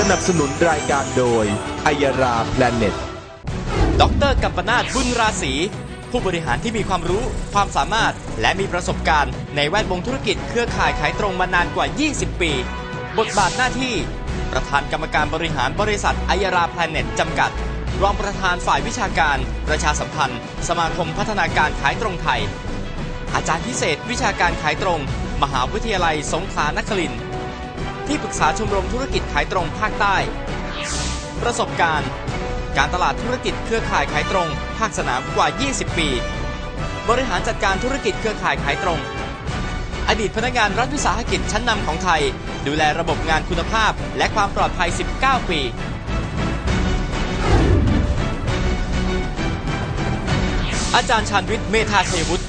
สนับสนุนรายการโดยไอยาราแพลเน็ตดรกัมปนาตบุญราศีผู้บริหารที่มีความรู้ความสามารถและมีประสบการณ์ในแวดวงธุรกิจเครือข่ายขายตรงมานานกว่า 20 ปี บทบาทหน้าที่ ประธานกรรมการบริหารบริษัทอัยราแพลเน็ตจำกัด รองประธานฝ่ายวิชาการ ประชาสัมพันธ์ สมาคมพัฒนาการขายตรงไทย อาจารย์พิเศษวิชาการขายตรง มหาวิทยาลัยสงขลานครินทร์ ปรึกษาชมรมธุรกิจขายตรงภาคใต้ ประสบการณ์ การตลาดธุรกิจเครือข่ายขายตรง ภาคสนามกว่า 20 ปี บริหารจัดการธุรกิจเครือข่ายขายตรง อดีตพนักงานรัฐวิสาหกิจชั้นนำของไทย ดูแลระบบงานคุณภาพ และความปลอดภัย 19 ปีอาจารย์ชาญวิทย์เมธาชัยวุฒิ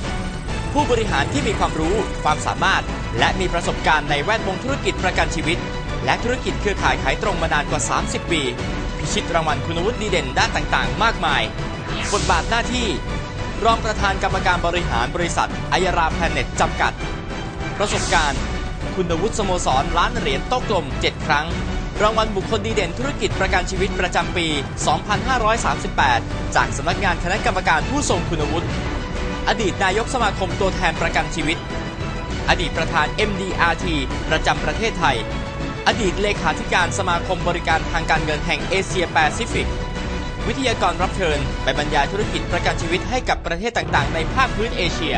ผู้บริหารที่มีความรู้ความสามารถ และมีประสบการณ์ในแวดวงธุรกิจประกันชีวิต และธุรกิจเครือข่ายขายตรงมานานกว่า 30 ปี พิชิตรางวัลคุณวุฒิดีเด่นด้านต่างๆ มากมาย บทบาทหน้าที่ รองประธานกรรมการบริหารบริษัทอัยราแพลเน็ตจำกัด ประสบการณ์ คุณวุฒิสโมสรล้านเหรียญโต๊ะกลม 7 ครั้ง รางวัลบุคคลดีเด่นธุรกิจประกันชีวิตประจำปี 2538 จากสำนักงานคณะกรรมการผู้ทรงคุณวุฒิอดีตนายกสมาคมตัวแทนประกันชีวิต อดีตประธาน MDRT ประจำประเทศไทย อดีตเลขาธิการสมาคมบริการทางการเงินแห่งเอเชียแปซิฟิก วิทยากรรับเชิญไปบรรยายธุรกิจประกันชีวิตให้กับประเทศต่างๆ ในภาคพื้นเอเชีย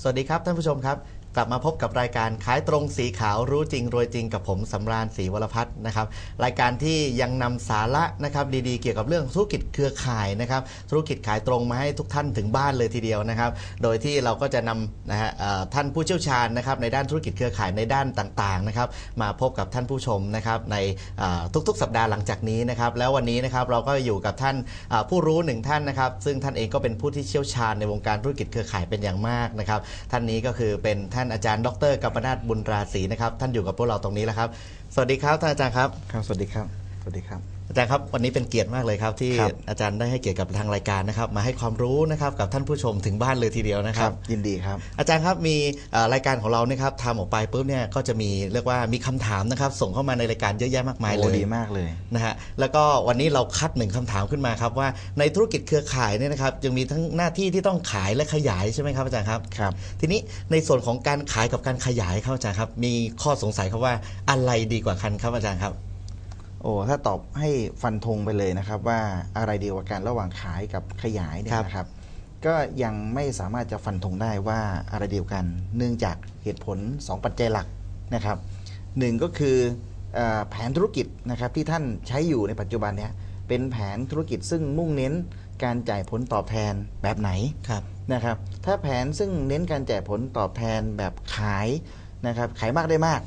สวัสดีครับท่านผู้ชมครับ กลับมาพบกับรายการขายตรงสีขาวรู้จริง รวยจริงกับผมสำราญศรีวรพัฒน์นะครับรายการที่ยังนำสาระนะครับดีๆเกี่ยวกับเรื่องธุรกิจเครือข่ายนะครับธุรกิจขายตรงมาให้ทุกท่านถึงบ้านเลยทีเดียวนะครับ โดยที่เราก็จะนำนะฮะเอ่อท่านผู้เชี่ยวชาญนะครับในด้านธุรกิจเครือข่ายในด้านต่างๆนะครับมาพบกับท่านผู้ชมนะครับในเอ่อทุกๆ สัปดาห์หลังจากนี้นะครับแล้ววันนี้นะครับเราก็อยู่กับท่านเอ่อผู้รู้หนึ่งท่านนะครับซึ่งท่านเองก็เป็นผู้ที่เชี่ยวชาญในวงการธุรกิจเครือข่ายเป็นอย่างมากนะครับท่านนี้ก็คือเป็นท่านานอาจารย์ ดรกัมปนาตบุญราศีนะครับ ท่านอยู่กับพวกเราตรงนี้แล้วครับ สวัสดีครับท่านอาจารย์ครับ ครับ สวัสดีครับ สวัสดีครับ อาจารย์ครับวันนี้เป็นเกียรติมากเลยครับ ที่ครับ อาจารย์ได้ให้เกียรติกับทางรายการนะครับ มาให้ความรู้นะครับกับท่านผู้ชมถึงบ้านเลยทีเดียวนะครับยินดีครับ อาจารย์ครับมีเอ่อรายการของเราเนี่ยครับทำออกไปปุ๊บเนี่ยก็จะมีเรียกว่ามีคำถามนะครับ ส่งเข้ามาในรายการเยอะแยะมากมายเลโอ้ย ดีมากเลย นะฮะแล้วก็วันนี้เราคัดหนึ่งคำถามขึ้นมาครับว่าในธุรกิจเครือข่ายเนี่ยนะครับยังมีทั้งหน้าที่ที่ต้องขายและขยายใช่ไหมครับอาจารย์ครับ ครับ ทีนี้ในส่วนของการขายกับการขยายครับอาจารย์ครับ มีข้อสงสัยครับว่าอะไรดีกว่ากันครับอาจารย์ครับ โอ้ถ้าตอบให้ฟันธงไปเลยนะครับ ว่าอะไรดีกว่ากันระหว่างขายกับขยายเนี่ยครับนะครับ ก็ยังไม่สามารถจะฟันธงได้ว่าอะไรเดียวกัน เนื่องจากเหตุผล 2 ปัจจัยหลักนะครับหนึ่งก็คือเออแผนธุรกิจนะครับที่ท่านใช้อยู่ในปัจจุบันเนี่ยเป็นแผนธุรกิจซึ่งมุ่งเน้นการจ่ายผลตอบแทนแบบไหนครับนะครับ ถ้าแผนซึ่งเน้นการแจกผลตอบแทนแบบขายนะครับ ขายมากได้มาก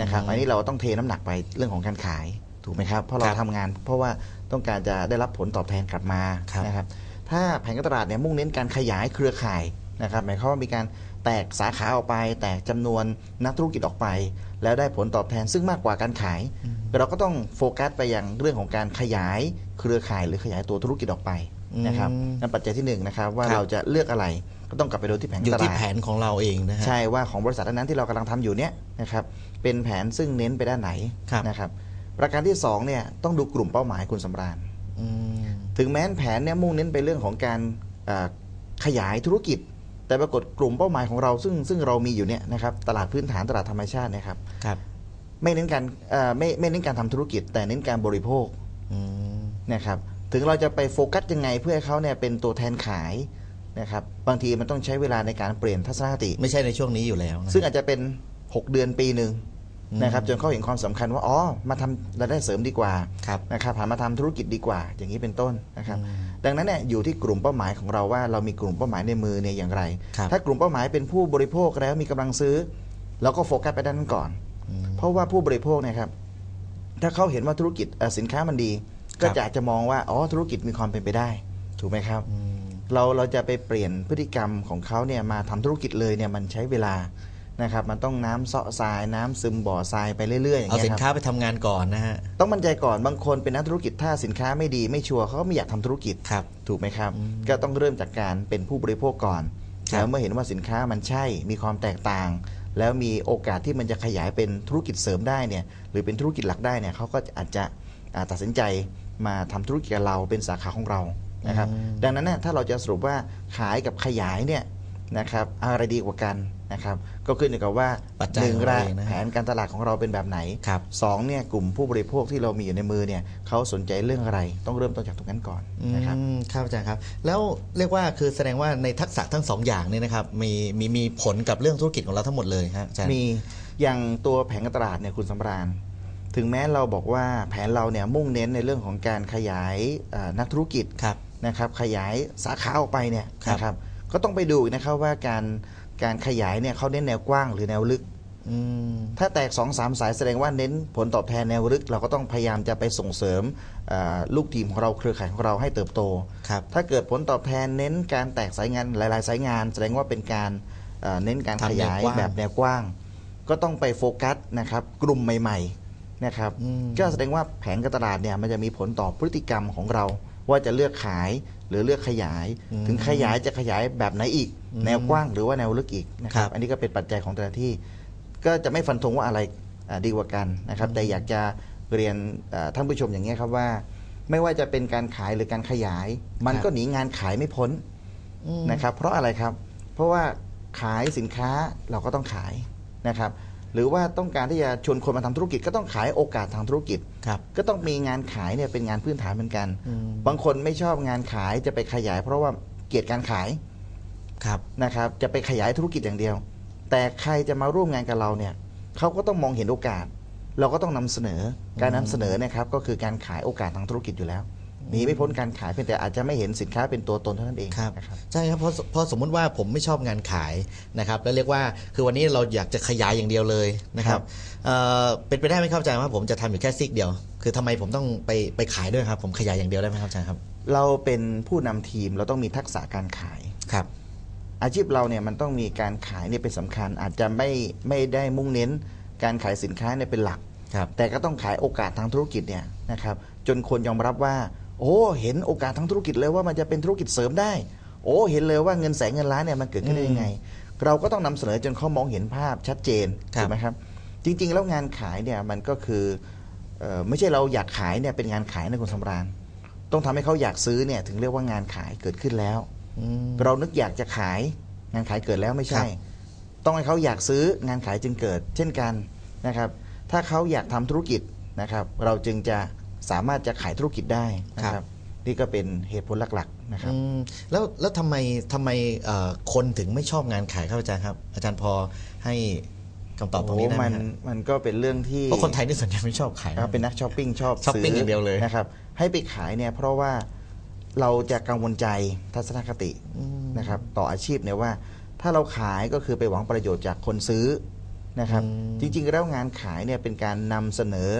นะครับอืมอันนี้เราต้องเทน้ำหนักไปเรื่องของการขาย ถูกไหมครับ เพราะเราครับทำงาน เพราะว่าต้องการจะได้รับผลตอบแทนกลับมาครับนะครับถ้าแผนการตลาดเนี่ยมุ่งเน้นการขยายเครือข่ายนะครับหมายความว่ามีการแตกสาขาออกไป แตกจำนวนนักธุรกิจออกไป แล้วได้ผลตอบแทนซึ่งมากกว่าการขาย เราก็ต้องโฟกัสไปยังเรื่องของการขยายเครือข่ายหรือขยายตัวธุรกิจออกไปนะครับอืมนั่นปัจจัยที่หนึ่งนะครับว่าครับเราจะเลือกอะไรก็ต้องกลับไปดูที่แผนอยู่ตลาดที่แผนของเราเองนะฮะใช่ว่าของบริษัทนั้นๆที่เรากำลังทำอยู่เนี่ยนะครับเป็นแผนซึ่งเน้นไปด้านไหนครับนะครับ ประการที่สองเนี่ยต้องดูกลุ่มเป้าหมายคุณสำราญอืมถึงแม้นแผนเนี่ยมุ่งเน้นไปเรื่องของการเอ่อขยายธุรกิจ แต่ปรากฏกลุ่มเป้าหมายของเราซึ่งซึ่งเรามีอยู่เนี่ยนะครับตลาดพื้นฐานตลาดธรรมชาติเนะครับครับ ไม่เน้นการเอ่อไม่ไม่เน้นการทำธุรกิจ แต่เน้นการบริโภคอืมนะครับถึงเราจะไปโฟกัสยังไงเพื่อให้เขาเนี่ยเป็นตัวแทนขายนะครับบางทีมันต้องใช้เวลาในการเปลี่ยนทัศนคติ ไม่ใช่ในช่วงนี้อยู่แล้วนะซึ่งอาจจะเป็น 6 เดือนปีหนึ่งอืม นะครับจนเขาเห็นความสำคัญว่าอ๋อมาทำรายได้เสริมดีกว่าครับนะครับหันมาทำธุรกิจดีกว่า อย่างนี้เป็นต้นนะครับอืมดังนั้นเนี่ยอยู่ที่กลุ่มเป้าหมายของเราว่าเรามีกลุ่มเป้าหมายในมือเนี่ยอย่างไรครับถ้ากลุ่มเป้าหมายเป็นผู้บริโภคแล้วมีกำลังซื้อเราก็โฟกัสไปด้านนั้นก่อนอืมเพราะว่าผู้บริโภคเนะครับถ้าเขาเห็นว่าธุรกิจเอ่อสินค้ามันดี ก็ครับจะอาจจะมองว่าอ๋อธุรกิจมีความเป็นไปได้ ถูกไหมครับอืมเราเราจะไปเปลี่ยนพฤติกรรมของเขาเนี่ยมาทำธุรกิจเลยเนี่ยมันใช้เวลา นะครับมันต้องน้ำเซาะทรายน้ำซึมบ่อทรายไปเรื่อยๆอย่างเอาเงี้สินยคค้ารับไปทำงานก่อนนะฮะ ต้องมั่นใจก่อนบางคนเป็นนักธุรกิจถ้าสินค้าไม่ดีไม่ชัวร์เขาก็ไม่อยากทำธุรกิจ ครับ ถูกไหมครับอืมก็ต้องเริ่มจากการเป็นผู้บริโภคก่อน ครับ แล้วเมื่อเห็นว่าสินค้ามันใช่ มีความแตกต่าง แล้วมีโอกาสที่มันจะขยายเป็นธุรกิจเสริมได้เนี่ย หรือเป็นธุรกิจหลักได้เนี่ยเขาก็อาจจะอ่าตัดสินใจมาทำธุรกิจกับเราเป็นสาขาของเรา นะครับอืมดังนั้นเนี่ยถ้าเราจะสรุปว่าขายกับขยายเนี่ยนะครับ อะไรดีกว่ากัน นะครับก็ขึ้นอยู่กับว่าปัจจัยหนึ่งของละเราเองนะแผนการตลาดของเราเป็นแบบไหนครับสองเนี่ยกลุ่มผู้บริโภคที่เรามีอยู่ในมือเนี่ยเขาสนใจเรื่องอะไรต้องเริ่มต้นจากตรงนั้นก่อนนะครับ อืมครับอาจารย์ครับ แล้วเรียกว่าคือแสดงว่าในทักษะทั้งสองอย่างเนี่ยนะครับมีมีมีผลกับเรื่องธุรกิจของเราทั้งหมดเลยฮะอาจารย์ มีอย่างตัวแผนการตลาดเนี่ยคุณสำราญ ถึงแม้เราบอกว่าแผนเราเนี่ยมุ่งเน้นในเรื่องของการขยายเอ่อนักธุรกิจครับนะครับขยายสาขาออกไปเนี่ยครับ นะครับก็ต้องไปดูอีกนะครับว่าการ การขยายเนี่ยเขาเน้นแนวกว้างหรือแนวลึกอืมถ้าแตก2อสามสายแสดงว่าเน้นผลตอบแทนแนวลึก เราก็ต้องพยายามจะไปส่งเสริมเอ่อลูกทีมของเราเครือข่ายของเราให้เติบโตครับถ้าเกิดผลตอบแทนเน้นการแตกสายงานหลาย ๆ สายงาน แสดงว่าเป็นการเอ่อเน้นการทำขแนวยายกว้างแบบแนวกว้าง ก็ต้องไปโฟกัสนะครับกลุ่มใหม่ ๆ นะครับอืมก็แสดงว่าแผนการตลาดเนี่ยมันจะมีผลต่อพฤติกรรมของเรา ว่าจะเลือกขายหรือเลือกขยาย ถึงขยายจะขยายแบบไหนอีก แนวกว้างหรือว่าแนวลึกอีกนะคครัรับบอันนี้ก็เป็นปัจจัยของแต่ละที่ ก็จะไม่ฟันธงว่าอะไรอ่าดีกว่ากันนะครับ แต่อยากจะเรียนอ่าท่านผู้ชมอย่างนี้ยครับว่า ไม่ว่าจะเป็นการขายหรือการขยาย มันครับก็หนีงานขายไม่พ้นอืมนะครับ เพราะอะไรครับ เพราะว่าขายสินค้าเราก็ต้องขายนะครับ หรือว่าต้องการที่จะชวนคนมาทำธุรกิจก็ต้องขายโอกาสทางธุรกิจครับก็ต้องมีงานขายเนี่ยเป็นงานพื้นฐานเหมือนกันอืมบางคนไม่ชอบงานขายจะไปขยาย เพราะว่าเกลียดการขายครับนะครับจะไปขยายธุรกิจอย่างเดียว แต่ใครจะมาร่วมงานกับเราเนี่ยเขาก็ต้องมองเห็นโอกาส เราก็ต้องนำเสนอการนำเสนอเนะครับก็คือการขายโอกาสทางธุรกิจอยู่แล้ว หนีไม่พ้นการขายเพียงแต่อาจจะไม่เห็นสินค้าเป็นตัวตนเท่านั้นเองครับนะครับใช่ครับเพราะเพราะสมมุติว่าผมไม่ชอบงานขายนะครับแล้วเรียกว่าคือวันนี้เราอยากจะขยายอย่างเดียวเลยนะครับเอ่อเป็นไปได้ไหมครับอาจารย์ว่าผมจะทำอยู่แค่ซีกเดียว คือทำไมผมต้องไปไปขายด้วยครับ ผมขยายอย่างเดียวได้ไหมครับอาจารย์ครับเราเป็นผู้นำทีมเราต้องมีทักษะการขาย ครับ อาชีพเราเนี่ยมันต้องมีการขายเนี่ยเป็นสำคัญ อาจจะไม่ไม่ได้มุ่งเน้นการขายสินค้าเนี่ยเป็นหลัก ครับ แต่ก็ต้องขายโอกาสทางธุรกิจเนี่ยนะครับจนคนยอมรับว่า โอ้เห็นโอกาสทางธุรกิจเลยว่ามันจะเป็นธุรกิจเสริมได้ โอ้เห็นเลยว่าเงินแสนเงินล้านเนี่ยมันเกิดขึ้นได้ยังไง เราก็ต้องนำเสนอจนเขามองเห็นภาพชัดเจนครับถูกไหมครับ จริง ๆ แล้วงานขายเนี่ยมันก็คือเอ่อไม่ใช่เราอยากขายเนี่ยเป็นงานขายนะคุณสำราญต้องทำให้เขาอยากซื้อเนี่ยถึงเรียกว่างานขายเกิดขึ้นแล้วอืมเรานึกอยากจะขายงานขายเกิดแล้วไม่ใช่ครับต้องให้เขาอยากซื้องานขายจึงเกิด เช่นกันนะครับ ถ้าเขาอยากทำธุรกิจนะครับ เราจึงจะ สามารถจะขายธุรกิจได้นะครับนี่ก็เป็นเหตุผลหลักๆนะครับอืมแล้วแล้วทำไมทำไมเอ่อคนถึงไม่ชอบงานขายครับอาจารย์ครับ อาจารย์พอให้คำตอบตรงนี้ได้ไหมมันฮะมันก็เป็นเรื่องที่เพราะคนไทยนี่ส่วนใหญ่ไม่ชอบขายครับเป็นนักช้อปปิ้งชอบช้อปปิ้งซื้อย่างเดียวเลยนะครับ ให้ไปขายเนี่ยเพราะว่าเราจะกังวลใจทัศนคติอืมนะครับต่ออาชีพเนี่ยว่า ถ้าเราขายก็คือไปหวังประโยชน์จากคนซื้อนะครับอืมจริงๆแล้วงานขายเนี่ยเป็นการนำเสนอ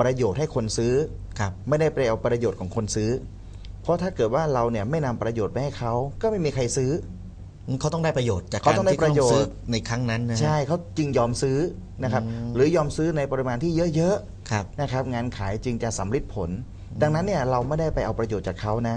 ประโยชน์ให้คนซื้อครับไม่ได้ไปเอาประโยชน์ของคนซื้อ เพราะถ้าเกิดว่าเราเนี่ยไม่นำประโยชน์ไปให้เขาก็ไม่มีใครซื้ออืมเขาต้องได้ประโยชน์จากเขาการต้องได้ที่ประโยชน์ซื้อในครั้งนั้นนะฮะใช่เขาจึงยอมซื้อนะครับอืมหรือยอมซื้อในปริมาณที่เยอะครับๆนะครับ งานขายจึงจะสำลิดผล ดังนั้นเนี่ยเราไม่ได้ไปเอาประโยชน์จากเขานะ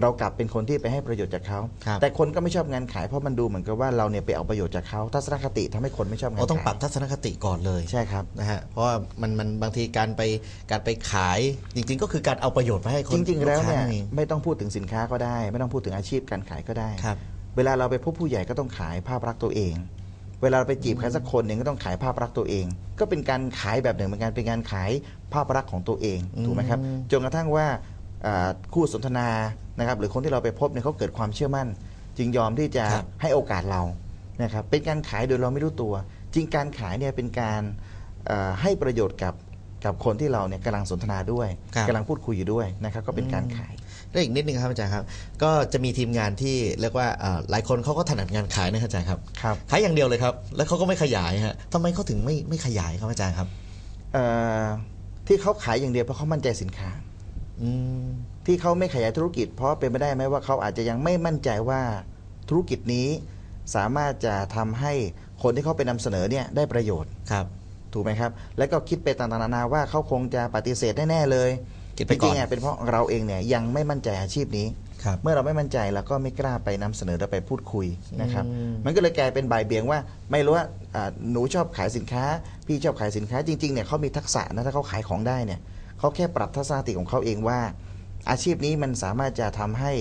เรากลับเป็นคนที่ไปให้ประโยชน์จากเขาครับแต่คนก็ไม่ชอบงานขายเพราะมันดูเหมือนกับว่าเราเนี่ยไปเอาประโยชน์จากเขาทัศนคติทำให้คนไม่ชอบงานเราขายต้องปรับทัศนคติก่อนเลยใช่ครับนะฮะเพราะว่ามันมันบางทีการไปการไปขายจริง ๆ ก็คือการเอาประโยชน์ไปให้คนจริง ๆ แล้วเนี่ยกค้าองไม่ต้องพูดถึงสินค้าก็ได้ ไม่ต้องพูดถึงอาชีพการขายก็ได้ครับเวลาเราไปพบผู้ใหญ่ก็ต้องขายภาพลักษณ์ตัวเองเวลาเราไปจีบใครสักคนหนึ่งก็ต้องขายภาพลักษณ์ตัวเอง ก็เป็นการขายแบบหนึ่งเหมือนกันเป็นการขายภาพลักษณ์ของตัวเองถูกไหมครับอืมจนกระทั่งว่าอ่าคู่สนทนา นะครับหรือคนที่เราไปพบเนี่ยเขาเกิดความเชื่อมั่น จึงยอมที่จะครับให้โอกาสเรานะครับเป็นการขายโดยเราไม่รู้ตัว จริงการขายเนี่ยเป็นการเอ่อให้ประโยชน์กับกับคนที่เราเนี่ยกำลังสนทนาด้วยครับกำลังพูดคุยอยู่ด้วยนะครับก็เป็นการขายแล้วอีกนิดนึงครับอาจารย์ครับ ก็จะมีทีมงานที่เรียกว่าเอ่อหลายคนเขาก็ถนัดงานขายนะครับอาจารย์ครับครับขายอย่างเดียวเลยครับ แล้วเขาก็ไม่ขยายฮะทำไมเขาถึงไม่ไม่ขยายครับอาจารย์ครับเอ่อที่เขาขายอย่างเดียวเพราะเขามั่นใจสินค้าอืม ที่เขาไม่ขยายธุรกิจ เพราะเป็นไปได้ไหมว่าเขาอาจจะยังไม่มั่นใจว่าธุรกิจนี้สามารถจะทำให้คนที่เขาไปนำเสนอเนี่ยได้ประโยชน์ครับ ถูกไหมครับ แล้วก็คิดไปต่างๆนานาว่าเขาคงจะปฏิเสธแน่ๆเลยคิดจไปก่อนริงๆอะเป็นเพราะเราเองเนี่ยยังไม่มั่นใจอาชีพนี้ครับเมื่อเราไม่มั่นใจเราก็ไม่กล้าไปนำเสนอและไปพูดคุยนะครับอืมมันก็เลยกลายเป็นบ่ายเบี่ยงว่า ไม่รู้ว่าอ่าหนูชอบขายสินค้า พี่ชอบขายสินค้าจริงๆเนี่ยเขามีทักษะนะถ้าเขาขายของได้เนี่ยเขาแค่ปรับทัศนคติของเขาเองว่า อาชีพนี้มันสามารถจะทำให้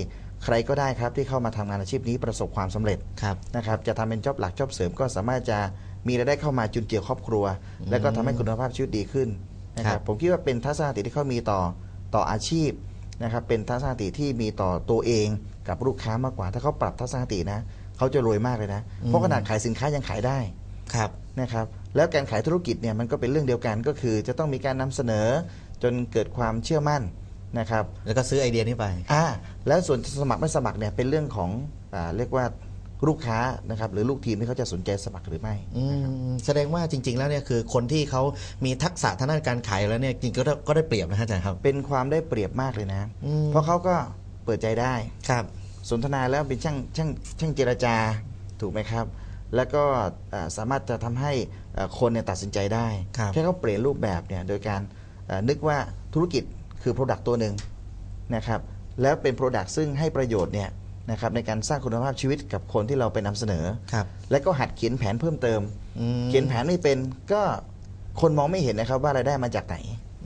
ใครก็ได้ครับที่เข้ามาทำงานอาชีพนี้ประสบความสำเร็จครับนะครับจะทำเป็นจอบหลักจอบเสริมก็สามารถจะมีรายได้เข้ามาจุนเจือครอบครัว และก็ทำให้คุณภาพชีวิตดีขึ้นนะคครัรับบผมคิดว่าเป็นทัศนคติที่เขามีต่อต่ออาชีพนะครับเป็นทัศนคติที่มีต่อตัวเองกับลูกค้ามากกว่า ถ้าเขาปรับทัศนคตินะเขาจะรวยมากเลยนะ เพราะขนาดขายสินค้ายังขายได้ครับนะครับแล้วการขายธุรกิจเนี่ยมันก็เป็นเรื่องเดียวกันก็คือ จะต้องมีการนำเสนอจนเกิดความเชื่อมั่น นะครับแล้วก็ซื้อไอเดียนี้ไป อ่าแล้วส่วนสมัครไม่สมัครเนี่ยเป็นเรื่องของอ่าเรียกว่าลูกค้านะครับหรือลูกทีมที่เขาจะสนใจสมัครหรือไม่อืมแสดงว่าจริง ๆ แล้วเนี่ยคือคนที่เขามีทักษะทางด้านการขายแล้วเนี่ยจริงๆก็ได้ก็ได้เปรียบนะฮะอาจารย์ครับ เป็นความได้เปรียบมากเลยนะ อืม เพราะเขาก็เปิดใจได้ ครับ สนทนาแล้วเป็นช่างช่างช่างเจรจาถูกไหมครับ แล้วก็อ่าสามารถจะทำให้อ่าคนเนี่ยตัดสินใจได้ครับ แค่เขาเปลี่ยนรูปแบบเนี่ยโดยการอ่านึกว่าธุรกิจ คือ Product ตัวหนึ่งนะครับแล้วเป็น Product ซึ่งให้ประโยชน์เนี่ยนะครับในการสร้างคุณภาพชีวิตกับคนที่เราไปนำเสนอครับและก็หัดเขียนแผนเพิ่มเติมอืมเขียนแผนไม่เป็นก็คนมองไม่เห็นนะครับว่ารายได้มาจากไหน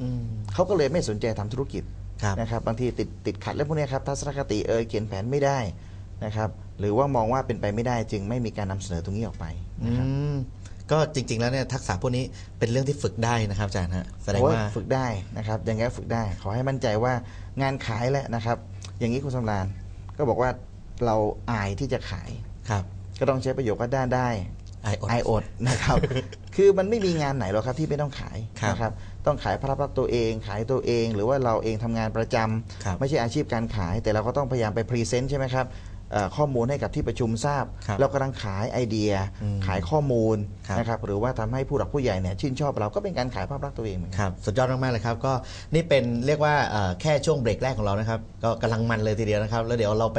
อืมเขาก็เลยไม่สนใจทำธุรกิจครับนะครับบางทีติดติดขัดเรื่องพวกเนี้ยครับทัศนคติเออเขียนแผนไม่ได้นะครับหรือว่ามองว่าเป็นไปไม่ได้จึงไม่มีการนำเสนอตรงนี้ออกไปอืนะครับม ก็จริง ๆ แล้วเนี่ยทักษะพวกนี้เป็นเรื่องที่ฝึกได้นะครับอาจารย์ฮะแสดงโอ้ยว่าฝึกได้นะครับยังไงก็ฝึกได้ ขอให้มั่นใจว่างานขายแหละนะครับ อย่างนี้คุณสำรานก็บอกว่าเราอายที่จะขาย ครับก็ต้องใช้ประโยคว่าได้ได้ไออดไออดนะครับ คือมันไม่มีงานไหนหรอกครับที่ไม่ต้องขายครับนะครับ ต้องขายภาพลักษณ์ตัวเอง ขายตัวเอง หรือว่าเราเองทำงานประจำครับไม่ใช่อาชีพการขาย แต่เราก็ต้องพยายามไปพรีเซนต์ใช่ไหมครับเอ่อ ข้อมูลให้กับที่ประชุมทราบครับเรากำลังขายไอเดียอืมขายข้อมูลครับนะครับหรือว่าทำให้ผู้หลักผู้ใหญ่เนี่ยชื่นชอบเราก็เป็นการขายภาพลักษณ์ตัวเองเหมือนกันครับสุดยอดมากๆเลยครับก็นี่เป็นเรียกว่าเอ่อแค่ช่วงเบรกแรกของเรานะครับก็กำลังมันเลยทีเดียวนะครับแล้วเดี๋ยวเราไป